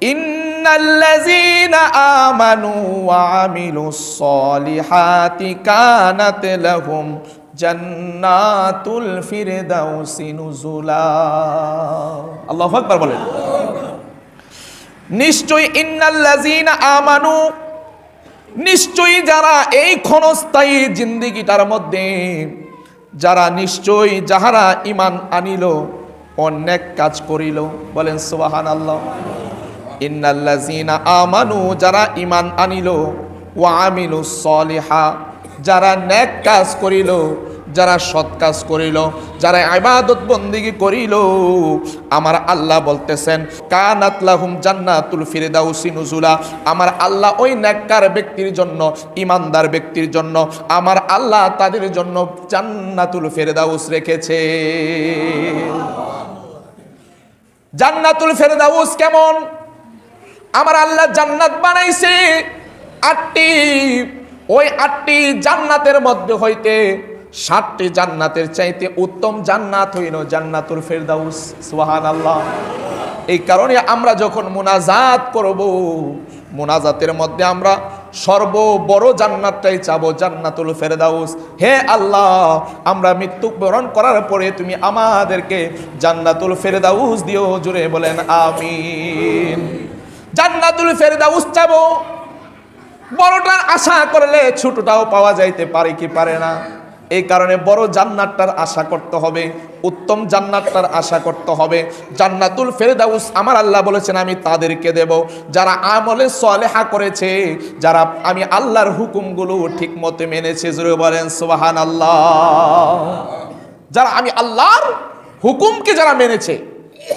ইন্নাল্লাযীনা আমানু ওয়া আমিলুস সলিহাতি কানাত লাহুম জান্নাতুল ফিরদাউসি নুজুলা। আল্লাহু আকবার বলেন। নিশ্চয়ই ইন্নাল্লাযীনা আমানু, নিশ্চয়ই যারা এই ক্ষণস্থায়ী জিন্দিগিটার মধ্যে, যারা নিশ্চয়ই যাহারা ইমান আনিল অনেক কাজ করিল। বলেন সুবাহান আল্লাহ ইন্নাল্লাযীনা আমানু, যারা ইমান আনিল, ওয়া আমিলু সলিহা, যারা নেক কাজ করিল, যারা সৎ কাজ করিল, যারা ইবাদত বন্দিগি করিল, আমার আল্লাহ বলতেছেন, কানাত লাহুম জান্নাতুল ফিরদাউসি নুজুলা আমার আল্লাহ ওই নেককার ব্যক্তির জন্য ইমানদার ব্যক্তির জন্য, আমার আল্লাহ তাদের জন্য জান্নাতুল ফিরদাউস রেখেছে। জান্নাতুল ফেরদাউস কেমন? আমার আল্লাহ জান্নাত বানাইছে। আটটি, ওই আটটি জান্নাতের মধ্যে হইতে সাতটি জান্নাতের চাইতে উত্তম জান্নাত হইল জান্নাতুল ফেরদাউস সুহান আল্লাহ এই কারণে আমরা যখন মোনাজাত করব, মোনাজাতের মধ্যে আমরা সর্ব বড় জান্নাতটাই চাবো, জান্নাতুল ফেরদাউস। হে আল্লাহ, আমরা মৃত্যুবরণ করার পরে তুমি আমাদেরকে জান্নাতুল ফেরদাউস দিও, জুড়ে বলেন আমিন। জান্নাতুল ফেরদাউস চাবো। বড়টার আশা করলে ছোটটাও পাওয়া যাইতে পারে কি পারে না। এই কারণে বড় জান্নাতটার আশা করতে হবে, উত্তম জান্নাতটার আশা করতে হবে। জান্নাতুল ফেরদাউস আমার আল্লাহ বলেছেন, আমি তাদেরকে দেব। যারা আমলে সলেহা করেছে, যারা আমি আল্লাহর হুকুমগুলো ঠিক মতো মেনেছে জুড়ে বলেন সোহান আল্লাহ যারা আমি আল্লাহর হুকুমকে যারা মেনেছে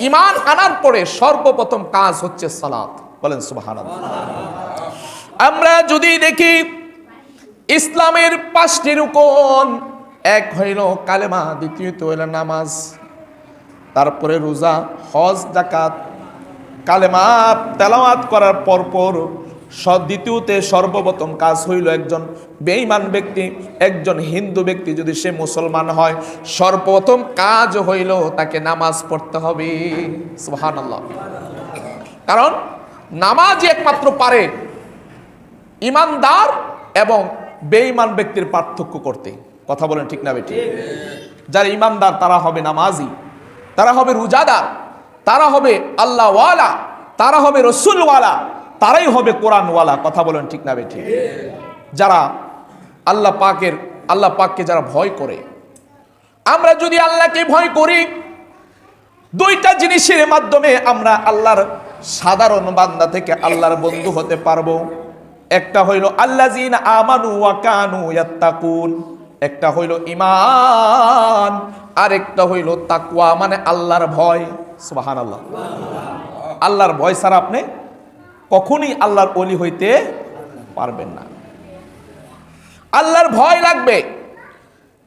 ইমান আনার পরে সর্বপ্রথম কাজ হচ্ছে সালাত। বলেন সুবাহান আমরা যদি দেখি ইসলামের পাঁচটি রুকন, এক হইল কালেমা, দ্বিতীয়ত হইল নামাজ, তারপরে রোজা, হজ জাকাত কালেমা, তেলাওয়াত করার পরপর দ্বিতীয়তে সর্বপ্রথম কাজ হইল একজন বেঈমান ব্যক্তি, একজন হিন্দু ব্যক্তি যদি সে মুসলমান হয়, সর্বপ্রথম কাজ হইল তাকে নামাজ পড়তে হবে। সুবহানাল্লাহ। কারণ নামাজই একমাত্র পারে ইমানদার এবং বেঈমান ব্যক্তির পার্থক্য করতে। কথা বলেন ঠিক না বেটি যারা ইমানদার তারা হবে নামাজি তারা হবে রোজাদার তারা হবে আল্লাহওয়ালা তারা হবে রসুলওয়ালা তারাই হবে কোরআনওয়ালা। কথা বলেন ঠিক না বেটি যারা আল্লাহ পাকের আল্লাহ পাককে যারা ভয় করে আমরা যদি আল্লাহকে ভয় করি দুইটা জিনিসের মাধ্যমে আমরা আল্লাহর সাধারণ বান্দা থেকে আল্লাহর বন্ধু হতে পারব। একটা হইল আল্লাজিন আমানু ওয়া কানু ইয়াত্তাকুন। একটা হইল ইমান আর একটা হইল তাকুয়া মানে আল্লাহর ভয়। সুবহানাল্লাহ। আল্লাহর ভয় ছাড়া আপনি কখনই আল্লাহর অলি হইতে পারবেন না। আল্লাহর ভয় লাগবে।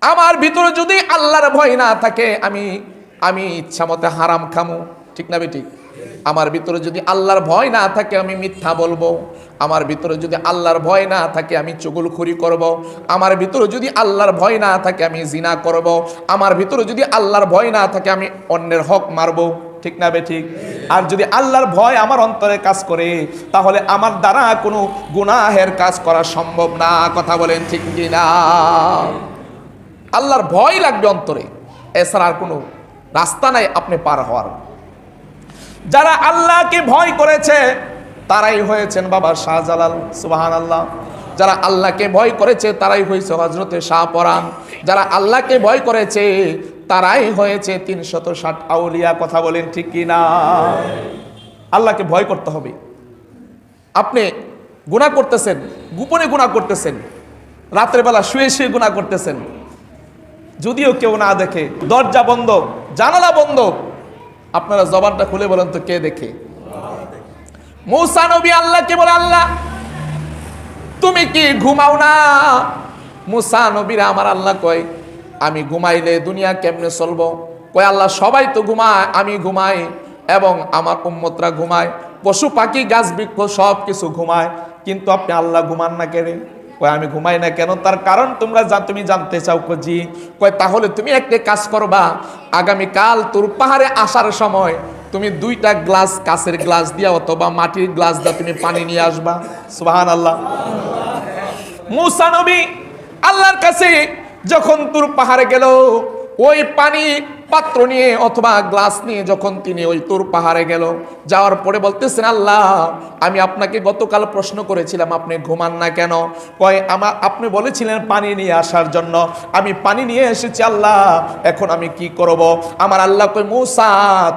আমার ভিতরে যদি আল্লাহর ভয় না থাকে, আমি আমি ইচ্ছা মতে হারাম খামু। ঠিক না ঠিক? আমার ভিতরে যদি আল্লাহর ভয় না থাকে, আমি মিথ্যা বলব। আমার ভিতরে যদি আল্লাহর ভয় না থাকে, আমি চুগুলখুরি করব। আমার ভিতরে যদি আল্লাহর ভয় না থাকে, আমি জিনা করব। আমার ভিতরে যদি আল্লাহর ভয় না থাকে, আমি অন্যের হক মারবো। ঠিক না বে ঠিক? আর যদি আল্লাহর ভয় আমার অন্তরে কাজ করে, তাহলে আমার দ্বারা কোনো গুনাহের কাজ করা সম্ভব না। কথা বলেন ঠিক কি না আল্লাহর ভয় লাগবে অন্তরে। এছাড়া আর কোনো রাস্তা নাই আপনি পার হওয়ার। যারা আল্লাহকে ভয় করেছে, তারাই হয়েছেন বাবা শাহজালাল সুবাহান আল্লাহ যারা আল্লাহকে ভয় করেছে, তারাই হয়েছে হজরতে শাহ পরাণ যারা আল্লাহকে ভয় করেছে, তারাই হয়েছে তিনশত ষাট আউলিয়া। কথা বলেন ঠিক কি না? আল্লাহকে ভয় করতে হবে। আপনি গুণা করতেছেন, গোপনে গুণা করতেছেন, রাতের বেলা শুয়ে শুয়ে গুণা করতেছেন। যদিও কেউ না দেখে, দরজা বন্ধ, জানালা বন্ধ আপনারা জবানটা খুলে বলেন তো কে দেখে? মৌসা নবী আল্লাহকে বলে, আল্লাহ, তুমি কি ঘুমাও না? মুসা নবীরা আমার আল্লাহ কয়, আমি ঘুমাইলে দুনিয়া কেমনে চলবো? কয়, আল্লাহ, সবাই তো ঘুমায়, আমি ঘুমাই এবং আমার উম্মতরা ঘুমায়, পশু পাখি, গাছ বৃক্ষ সব কিছু ঘুমায়, কিন্তু আপনি আল্লাহ ঘুমান না কেন কয়, আমি ঘুমাই না কেন? তার কারণ তোমরা তুমি জানতে চাও জি কয়, তাহলে তুমি একটা কাজ করবা। আগামী কাল তোর পাহাড়ে আসার সময় তুমি দুইটা গ্লাস কাছের গ্লাস দিয়া অথবা মাটির গ্লাস দিয়া তুমি পানি নিয়ে আসবা। সুবাহান আল্লাহ মুসা নবী আল্লাহর কাছে যখন তোর পাহাড়ে গেল, ওই পানি পাত্র নিয়ে অথবা গ্লাস নিয়ে যখন তিনি ওই তোর পাহাড়ে গেল, যাওয়ার পরে বলতেছেন, আল্লাহ, আমি আপনাকে গতকাল প্রশ্ন করেছিলাম, আপনি ঘুমান না কেন? কয় আমার আপনি বলেছিলেন পানি নিয়ে আসার জন্য। আমি পানি নিয়ে এসেছি, আল্লাহ, এখন আমি কি করব? আমার আল্লাহ কয়, মুসা,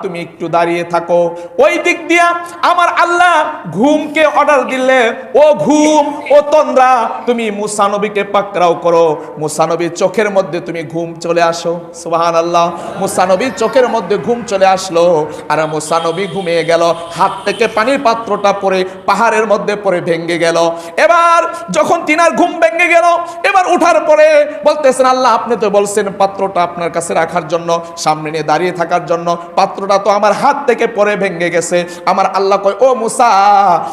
তুমি একটু দাঁড়িয়ে থাকো। ওই দিক দিয়া আমার আল্লাহ ঘুমকে অর্ডার দিলে, ও ঘুম, ও তন্দ্রা, তুমি মুসানবীকে পাকড়াও করো। মুসানবীর চোখের মধ্যে তুমি ঘুম চলে আসো। সুবাহান আল্লাহ মুসানবীর চোখের মধ্যে ঘুম চলে আসলো, আর মুসানবী ঘুমিয়ে গেল। হাত থেকে পানির পাত্রটা পরে পাহাড়ের মধ্যে পরে ভেঙে গেল। এবার যখন তিনার ঘুম ভেঙে গেল, এবার উঠার পরে বলতেছেন, আল্লাহ, আপনি তো বলছেন পাত্রটা আপনার কাছে রাখার জন্য, সামনে নিয়ে দাঁড়িয়ে থাকার জন্য, পাত্রটা তো আমার হাত থেকে পরে ভেঙে গেছে। আমার আল্লাহ কয়, ও মুসা,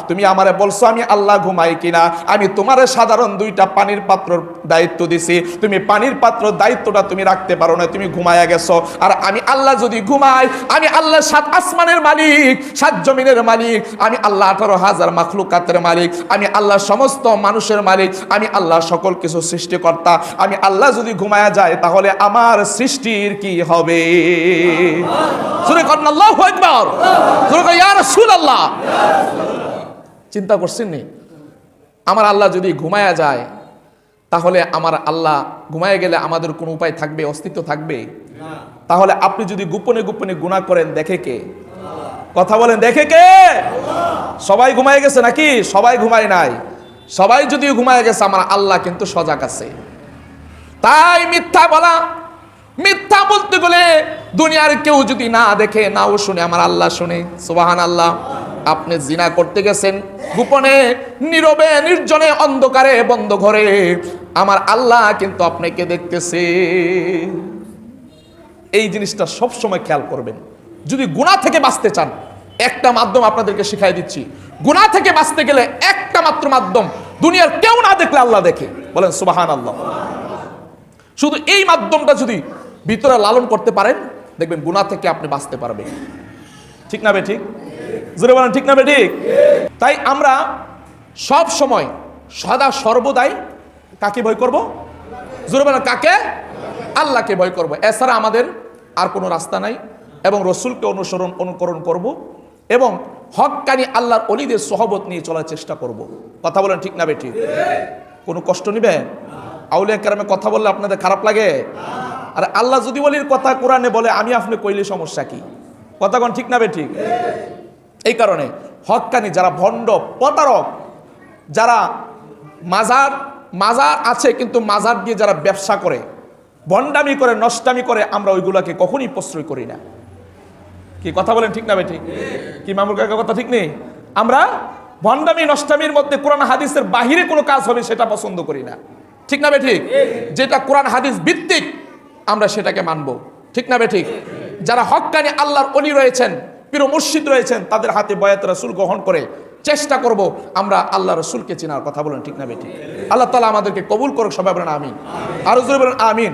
তুমি আমারে বলছো আমি আল্লাহ ঘুমাই কিনা? আমি তোমার সাধারণ দুইটা পানির পাত্রর দায়িত্ব দিছি। তুমি পানির পাত্র দায়িত্বটা তুমি রাখতে পারো না, তুমি ঘুমায়া গেছো। আর আমি আল্লাহ যদি ঘুমাই, আমি আল্লাহ সাত আসমানের মালিক, সাত জমিনের মালিক, আমি আল্লাহ আঠারো হাজার মাখলুকাতের মালিক, আমি আল্লাহ সমস্ত মানুষের মালিক, আমি আল্লাহ সকল কিছু সৃষ্টিকর্তা, আমি আল্লাহ যদি ঘুমায়া যায় তাহলে আমার সৃষ্টির কি হবে? চিন্তা করছেন নি? আমার আল্লাহ যদি ঘুমায়া যায়, তাহলে আমার আল্লাহ ঘুমায় গেলে আমাদের কোনো উপায় থাকবে, অস্তিত্ব থাকবে? তাহলে আপনি যদি গোপনে গোপনে গুণা করেন, দেখে কে? কথা বলেন, দেখে কে? সবাই ঘুমায় গেছে নাকি? সবাই ঘুমায় নাই। সবাই যদি ঘুমায় গেছে, আমার আল্লাহ কিন্তু সজাগ আছে। তাই মিথ্যা বলা, মিথ্যা বলতে গেলে দুনিয়ার কেউ যদি না দেখে, নাও শুনে, আমার আল্লাহ শুনে। সুবাহান আল্লাহ আপনি জিনা করতে গেছেন, গোপনে, নীরবে, নির্জনে, অন্ধকারে, বন্ধ ঘরে। আমার আল্লাহ কিন্তু আপনাকে দেখতেছে। এই জিনিসটা সব সময় খেয়াল করবেন। যদি গুণা থেকে বাঁচতে চান, একটা মাধ্যম আপনাদেরকে শিখাই দিচ্ছি। গুণা থেকে বাঁচতে গেলে একটা মাত্র মাধ্যম, দুনিয়ার কেউ না দেখলে আল্লাহ দেখে। বলেন সুবাহান আল্লাহ শুধু এই মাধ্যমটা যদি ভিতরে লালন করতে পারেন, দেখবেন গুণা থেকে আপনি বাঁচতে পারবেন। ঠিক না ঠিক? জোরে বলেন, ঠিক না ঠিক? তাই আমরা সব সময় সদা সর্বদাই কাকে ভয় করব? জোরে বলেন, কাকে? আল্লাহকে ভয় করব। এছাড়া আমাদের আর কোনো রাস্তা নাই এবং রসুলকে অনুসরণ, অনুকরণ করব এবং হকানি আল্লাহর অলিদের সহবত নিয়ে চলার চেষ্টা করব। কথা বলেন ঠিক না বে ঠিক কোনো কষ্ট নিবে? আউলিয়া কেরামে কথা বললে আপনাদের খারাপ লাগে? আর আল্লাহ যদি বলির কথা কোরআনে বলে, আমি আপনি কইলে সমস্যা কি? কথা কোন ঠিক না বে ঠিক এই কারণে হকানি যারা ভণ্ড প্রতারক, যারা মাজার মাজার আছে কিন্তু মাজার দিয়ে যারা ব্যবসা করে ভণ্ডামি করে, নষ্টামি করে আমরা ওইগুলাকে কখনই প্রশ্রয় করি না। কি কথা বলেন ঠিক না ঠিক? কি মামুর কাকা কথা ঠিক নেই? আমরা ভণ্ডামি নষ্টামির মধ্যে কোরআন হাদিসের বাহিরে কোনো কাজ হবে সেটা পছন্দ করি না। ঠিক না ঠিক? যেটা কোরআন হাদিস ভিত্তিক, আমরা সেটাকে মানব। ঠিক না ঠিক? যারা হক্কানি আল্লাহর অলি রয়েছেন প্রিয় মুর্শিদ রয়েছেন, তাদের হাতে বয়াত রাসুল গ্রহণ করে চেষ্টা করব আমরা আল্লাহ রসুলকে চেনার কথা বলেন ঠিক না বে ঠিক আল্লাহ তালা আমাদেরকে কবুল করুক, সবাই বলেন আমিন। আরও বলেন আমিন।